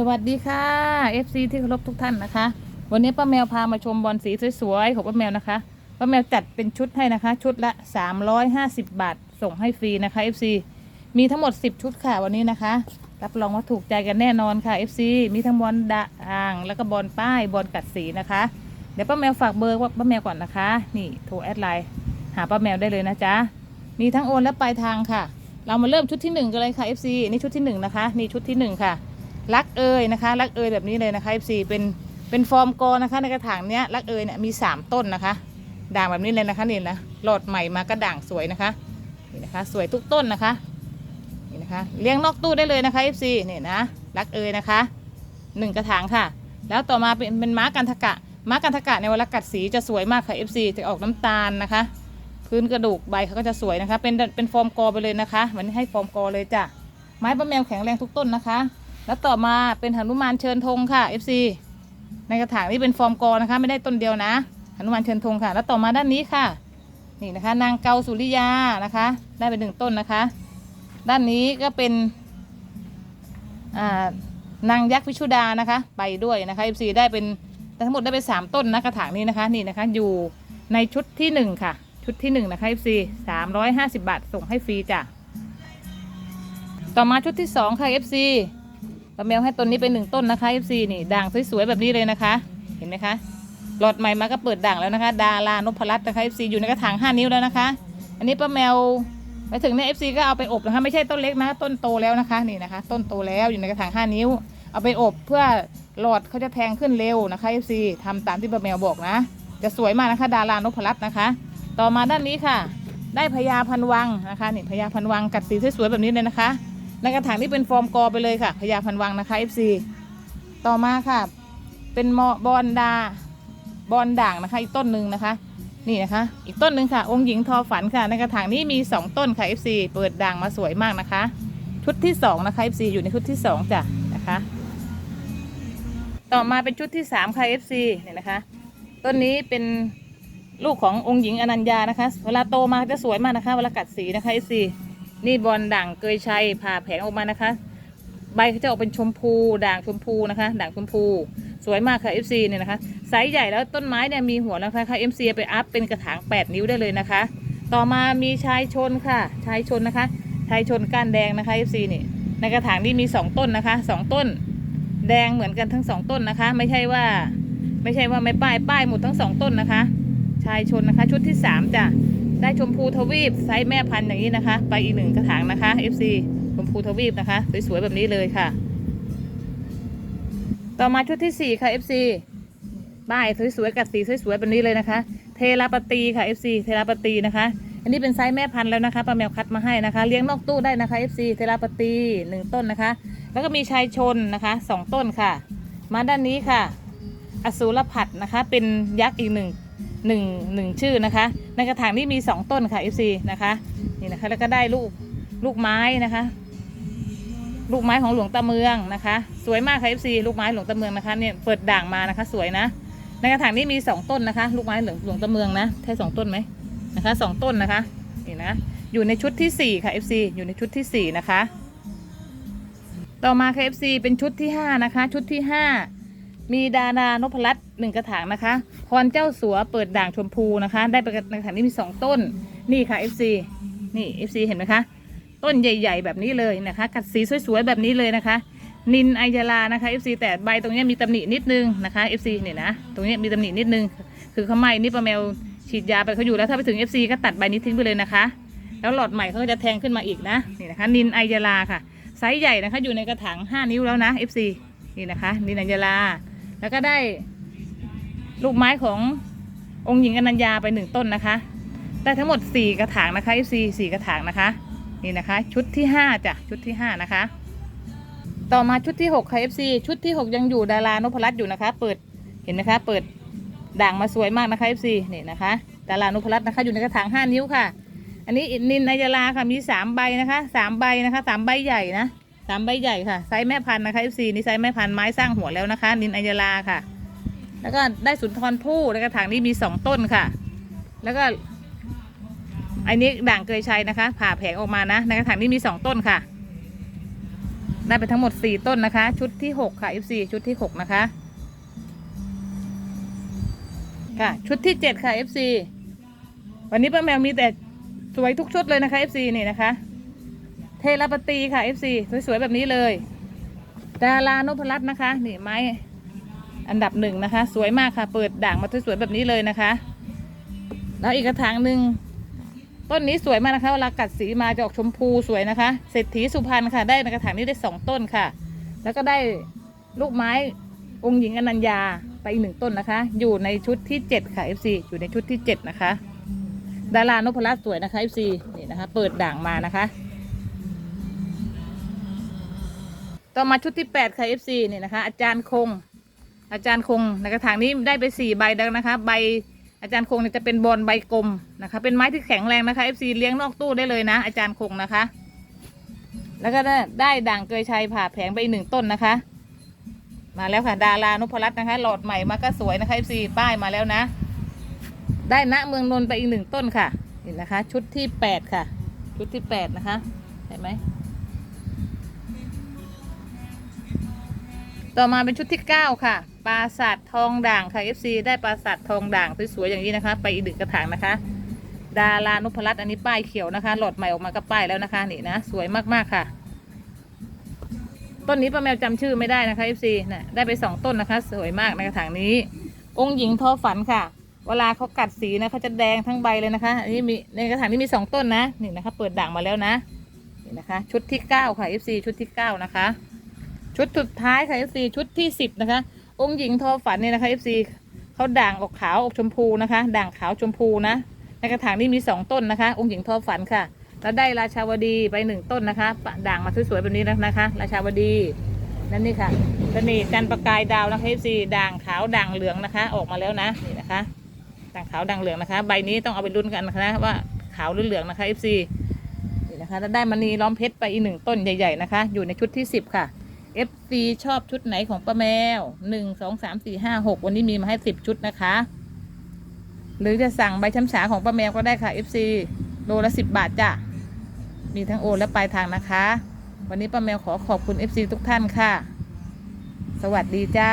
สวัสดีค่ะ FC ที่เคารพทุกท่านนะคะ วันนี้ป้าแมวพามาชมบอลสีสวยๆของป้าแมวนะคะป้าแมวจัดเป็นชุดให้นะคะ ชุดละ 350 บาท ส่งให้ฟรีนะคะ FC มีทั้งหมด 10 ชุดค่ะวันนี้นะคะ รับรองว่าถูกใจกันแน่นอนค่ะ FC มีทั้งบอลด่าง แล้วก็บอลป้ายบอลกัดสีนะคะ เดี๋ยวป้าแมวฝากเบอร์ว่าป้าแมวก่อนนะคะ นี่โทรแอดไลน์หาป้าแมวได้เลยนะจ๊ะมีทั้งโอนและปลายทางค่ะ เรามาเริ่มชุดที่หนึ่งกันเลยค่ะ FC นี่ชุดที่หนึ่งนะคะนี่ชุดที่หนึ่งค่ะ รักเอยนะคะรักเอยแบบนี้เลยนะคะ FC เป็นเป็นฟอร์มกอนะคะในกระถางเนี้ยรักเอยเนี่ยมี 3 ต้นนะคะ ด่างแบบนี้เลยนะคะนี่นะหลอดใหม่มาก็ด่างสวยนะคะนี่นะคะ สวยทุกต้นนะคะนี่นะคะเลี้ยงนอกตู้ได้เลยนะคะ FC นี่นะรักเอยนะคะหนึ่งกระถางค่ะ แล้วต่อมาเป็นเป็นม้ากันทกะม้ากันทกะในวลากัดสีจะสวยมากค่ะ FC จะออกน้ำตาลนะคะพื้นกระดูกใบเขาก็จะสวยนะคะ เป็นเป็นฟอร์มกอไปเลยนะคะวันนี้ให้ฟอร์มกอเลยจ้ะไม้ป้าแมวแข็งแรงทุกต้นนะคะ แล้วต่อมาเป็นหนุมานเชิญธงค่ะ FC ในกระถางนี้เป็นฟอร์มกอนะคะ ไม่ได้ต้นเดียวนะหนุมานเชิญธงค่ะ แล้วต่อมาด้านนี้ค่ะ นี่นะคะ นางเกาสุริยานะคะ ได้เป็นหนึ่งต้นนะคะ ด้านนี้ก็เป็นนางยักษ์วิชุดานะคะ ไปด้วยนะคะ FC ได้เป็นทั้งหมดได้ไปสามต้นนะกระถางนี้นะคะนี่นะคะอยู่ในชุดที่หนึ่งค่ะ ชุดที่หนึ่งนะคะ FC สามร้อยห้าสิบบาทส่งให้ฟรีจ้ะต่อมาชุดที่สองค่ะ FC ป้าแมวให้ต้นนี้เป็นหนึ่งต้นนะคะ FC นี่ด่างสวยๆแบบนี้เลยนะคะ เห็นไหมคะ หลอดใหม่มาก็เปิดด่างแล้วนะคะ ดารานพรัตน์นะคะ FC อยู่ในกระถาง5นิ้วแล้วนะคะ อันนี้ป้าแมวไปถึงเนี่ย FC ก็เอาไปอบนะคะ ไม่ใช่ต้นเล็กนะ ต้นโตแล้วนะคะนี่นะคะ ต้นโตแล้วอยู่ในกระถาง5นิ้ว เอาไปอบเพื่อหลอดเขาจะแทงขึ้นเร็วนะคะ FC ทำตามที่ป้าแมวบอกนะ จะสวยมากนะคะ ดารานพรัตน์นะคะ ต่อมาด้านนี้ค่ะ ได้พญาพันวังนะคะนี่พญาพันวังกัดสีสวยๆแบบนี้เลยนะคะ ในกระถางที่เป็นฟอร์มกอไปเลยค่ะพญาพันวังนะคะ FC ต่อมาค่ะ เป็นมอบอลดาบอลด่างนะคะ อีกต้นหนึ่งนะคะ นี่นะคะ อีกต้นหนึ่งค่ะ องค์หญิงทอฝันค่ะ ในกระถางนี้มี 2 ต้นค่ะ FC เปิดด่างมาสวยมากนะคะ ชุดที่2นะคะ FC อยู่ในชุดที่2จ้ะนะคะ ต่อมาเป็นชุดที่3ค่ะ FC เนี่ยนะคะ ต้นนี้เป็นลูกขององค์หญิงอนัญญานะคะ เวลาโตมาจะสวยมากนะคะ เวลากัดสีนะคะ FC นี่บอลด่างเกยชัยผ่าแผงออกมานะคะ ใบเขาจะออกเป็นชมพูด่างชมพูนะคะ ด่างชมพู สวยมากค่ะ FC เนี่ยนะคะไซส์ใหญ่แล้วต้นไม้เนี่ยมีหัวแล้วนะคะ MC ไปอัพเป็นกระถาง 8 นิ้วได้เลยนะคะ ต่อมามีชายชนค่ะ ชายชนนะคะ ชายชนก้านแดงนะคะ FC นี่ในกระถางนี้มี 2 ต้นนะคะ 2 ต้น แดงเหมือนกันทั้ง 2 ต้นนะคะ ไม่ใช่ว่า ไม่ใช่ว่าไม่ป้ายป้ายหมดทั้ง 2 ต้นนะคะ ชายชนนะคะ ชุดที่ 3จ้ะ ได้ชมพูทวีปไซส์แม่พันธุ์อย่างนี้นะคะ ไปอีกหนึ่งกระถางนะคะ FC ชมพูทวีปนะคะ สวยๆแบบนี้เลยค่ะ ต่อมาชุดที่ 4 ค่ะ FC ป้ายสวยๆกัดสีสวยๆแบบนี้เลยนะคะ เทราปตีค่ะ FC เทราปตีนะคะ อันนี้เป็นไซส์แม่พันธุ์แล้วนะคะป้าแมวคัดมาให้นะคะ เลี้ยงนอกตู้ได้นะคะ FC เทราปตีหนึ่งต้นนะคะ แล้วก็มีชายชนนะคะสองต้นค่ะ มาด้านนี้ค่ะ อสูรผัดนะคะ เป็นยักษ์อีกหนึ่ง หนึ่งหนึ่งชื่อนะคะ ในกระถางนี้มีสองต้นค่ะ FC นะคะนี่นะคะแล้วก็ได้ลูกลูกไม้นะคะ ลูกไม้ของหลวงตาเมืองนะคะ สวยมากค่ะ FC ลูกไม้หลวงตาเมืองนะคะเนี่ยเปิดด่างมานะคะ สวยนะ ในกระถางนี้มีสองต้นนะคะ ลูกไม้หลวงหลวงตาเมืองนะใช่สองต้นไหมนะคะสองต้นนะคะนี่นะอยู่ในชุดที่สี่ค่ะ FC อยู่ในชุดที่สี่นะคะ ต่อมาค่ะ FC เป็นชุดที่ห้านะคะ ชุดที่ห้า มีดานานพรัตน์หนึ่งกระถางนะคะพรเจ้าสัวเปิดด่างชมพูนะคะ ได้ไปในกระถางนี้มีสองต้น นี่ค่ะ FC นี่ FC เห็นไหมคะ ต้นใหญ่ ๆ แบบนี้เลยนะคะ กัดสีสวยๆแบบนี้เลยนะคะ นินไอยาลานะคะ FC แต่ใบตรงเนี้ยมีตำหนินิดนึงนะคะ FC เนี่ยนะ ตรงเนี้ยมีตำหนินิดนึง คือเขาไม่นี่ประแมวฉีดยาไปเขาอยู่แล้วถ้าไปถึง FC ก็ตัดใบนี้ทิ้งไปเลยนะคะ แล้วหลอดใหม่เขาก็จะแทงขึ้นมาอีกนะนี่นะคะ นินไอยาลาค่ะไซส์ใหญ่นะคะอยู่ในกระถาง5นิ้วแล้วนะ FC นี่นะคะนินไอยาลา แล้วก็ได้ลูกไม้ขององค์หญิงอนัญญาไปหนึ่งต้นนะคะ ได้ทั้งหมด 4 กระถางนะคะ FC 4กระถางนะคะ นี่นะคะ ชุดที่ 5จ้ะชุดที่ 5 นะคะ ต่อมาชุดที่6ค่ะ FC ชุดที่ 6 ยังอยู่ดารานพรัตน์อยู่นะคะ เปิดเห็นไหมคะเปิดด่างมาสวยมากนะคะ FC นี่นะคะดารานพรัตน์นะคะอยู่ในกระถาง 5 นิ้วค่ะ อันนี้นินนายาลาค่ะมี 3 ใบนะคะ 3 ใบนะคะ 3 ใบใหญ่นะ สามใบใหญ่ค่ะไซส์แม่พันธุ์นะคะ FC นี่ไซส์แม่พันธุ์ไม้สร้างหัวแล้วนะคะ นินอายาลาค่ะ แล้วก็ได้สุนทรภู่ในกระถางนี้มี2ต้นค่ะ แล้วก็อันนี้ด่างเกยชัยนะคะ ผ่าแผงออกมานะในกระถางนี้มี2ต้นค่ะ ได้ไปทั้งหมดสี่ต้นนะคะ ชุดที่หกค่ะ F4 ชุดที่หกนะคะ ค่ะ ชุดที่เจ็ดค่ะ F4 วันนี้ป้าแมวมีแต่สวยทุกชุดเลยนะคะ F4 นี่นะคะ ทลปตีค่ะ F4 สวยๆแบบนี้เลย ดารานพรัตน์นะคะนี่ไม้อันดับหนึ่งนะคะ สวยมากค่ะ เปิดด่างมาสวยๆแบบนี้เลยนะคะ แล้วอีกกระถางหนึ่งต้นนี้สวยมากนะคะเวลากัดสีมาจะออกชมพูสวยนะคะเศรษฐีสุพรรณค่ะ ได้ในกระถางนี้ได้สองต้นค่ะ แล้วก็ได้ลูกไม้องค์หญิงอนัญญาไปอีกหนึ่งต้นนะคะ อยู่ในชุดที่เจ็ดค่ะ FC อยู่ในชุดที่เจ็ดนะคะ ดารานพรัตน์สวยนะคะ FC นี่นะคะ เปิดด่างมานะคะ ต่อมาชุดที่แปดค่ะ FC นี่นะคะ อาจารย์คง อาจารย์คงในกระถางนี้ได้ไปสี่ใบแล้วนะคะ ใบอาจารย์คงเนี่ยจะเป็นบอลใบกลมนะคะ เป็นไม้ที่แข็งแรงนะคะ FC เลี้ยงนอกตู้ได้เลยนะ อาจารย์คงนะคะ แล้วก็ได้ได้ด่างเกยชัยผ่าแผงไปอีกหนึ่งต้นนะคะ มาแล้วค่ะดารานพรัตน์นะคะ หลอดใหม่มาก็สวยนะคะ FC ป้ายมาแล้วนะ ได้ณเมืองนนท์ไปอีกหนึ่งต้นค่ะนี่นะคะ ชุดที่แปดค่ะ ชุดที่แปดนะคะเห็นไหม ต่อมาเป็นชุดที่ 9 ค่ะ ปราสาททองด่างค่ะ FC ได้ปราสาททองด่างสวยๆอย่างนี้นะคะ ไปอีกดึกกระถางนะคะ ดารานุพรัตน์อันนี้ป้ายเขียวนะคะ หลอดใหม่ออกมาก็ป้ายแล้วนะคะนี่นะ สวยมากๆค่ะ ต้นนี้ป้าแมวจำชื่อไม่ได้นะคะ FC นะได้ไปสองต้นนะคะ สวยมากในกระถางนี้ องค์หญิงทอฝันค่ะ เวลาเขากัดสีนะเขาจะแดงทั้งใบเลยนะคะ อันนี้มีในกระถางนี้มีสองต้นนะนี่นะคะ เปิดด่างมาแล้วนะนี่นะคะ ชุดที่เก้าค่ะ FC ชุดที่เก้านะคะ ชุดสุดท้ายค่ะ FC ชุดที่สิบนะคะ องค์หญิงทอฝันเนี่ยนะคะ FC เขาด่างออกขาวออกชมพูนะคะ ด่างขาวชมพูนะ ในกระถางนี้มีสองต้นนะคะ องค์หญิงทอฝันค่ะ แล้วได้ราชาวดีไปหนึ่งต้นนะคะด่างมาสวยๆแบบนี้นะคะ ราชาวดีนั่นนี่ค่ะสนีจันทร์ประกายดาวนะคะ FC ด่างขาวด่างเหลืองนะคะ ออกมาแล้วนะนี่นะคะ ด่างขาวด่างเหลืองนะคะ ใบนี้ต้องเอาไปลุ้นกันนะคะว่าขาวหรือเหลืองนะคะ FC นี่นะคะแล้วได้มณีล้อมเพชรไปอีกหนึ่งต้นใหญ่ ๆนะคะ อยู่ในชุดที่สิบค่ะ FC ชอบชุดไหนของป้าแมวหนึ่งสองสามสี่ห้าหกวันนี้มีมาให้สิบชุดนะคะ หรือจะสั่งใบช้ำฉาของป้าแมวก็ได้ค่ะ FC โลละสิบบาทจ้ะ มีทั้งโอนและปลายทางนะคะ วันนี้ป้าแมวขอขอบคุณ FC ทุกท่านค่ะ สวัสดีจ้า